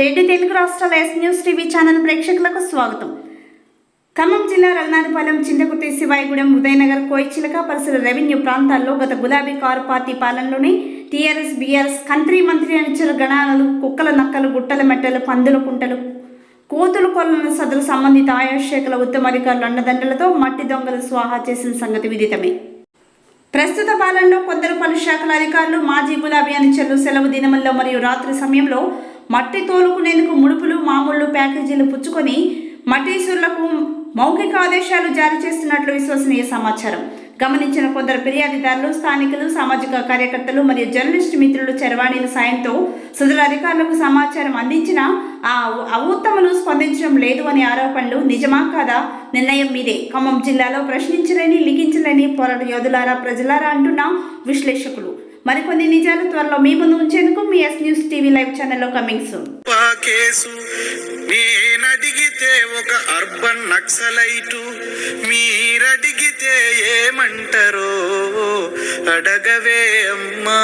రెండు తెలుగు రాష్ట్రాల yes news TV channel ప్రేక్షకులకు స్వాగతం. ఖమ్మం జిల్లా రఘునాథపాలెం చింతకుర్తి శివాయిగూడెం ఉదయనగర్ కోయిచిలక పరిసర రెవెన్యూ ప్రాంతాల్లో గత గులాబీ కారు పార్టీ పాలనలోనే టీఆర్ఎస్ బీఆర్ఎస్ కంత్రి మంత్రి అనిచల గణాలు కుక్కల నక్కలు గుట్టల మెట్టలు పందుల కుంటలు కోతులు కొలను సదరు సంబంధిత ఆయా శాఖల అన్నదండలతో మట్టి దొంగలు స్వాహా చేసిన సంగతి విదితమే. ప్రస్తుత పాలనలో కొందరు పలు శాఖల అధికారులు మాజీ గులాబీ అనుచరులు సెలవు దినముల్లో మరియు రాత్రి సమయంలో మట్టి తోలుకునేందుకు ముడుపులు మామూలు ప్యాకేజీలు పుచ్చుకొని మఠీశ్వరులకు మౌఖిక ఆదేశాలు జారీ చేస్తున్నట్లు విశ్వసనీయ సమాచారం. గమనించిన కొందరు ఫిర్యాదుదారులు స్థానికులు సామాజిక కార్యకర్తలు మరియు జర్నలిస్టు మిత్రులు చరవాణిల సాయంతో సదరు అధికారులకు సమాచారం అందించిన ఆ అవుత్తములు స్పందించడం లేదు అనే ఆరోపణలు నిజమా కాదా? నిర్ణయం మీదే. ఖమ్మం జిల్లాలో ప్రశ్నించలేని లిఖించలేని పోరాట యోధులారా ప్రజలారా అంటున్న విశ్లేషకులు. మరికొన్ని నిజాలు త్వరలో మీ ముందు ఉంచేందుకు మీ ఎస్ న్యూస్ టీవీ లైవ్ ఛానల్లో కమింగ్ సూన్. ఆ కేసు నేనడిగితే ఒక అర్బన్ నక్సలైటు మీరడిగితే ఏమంటారో అడగవే అమ్మా.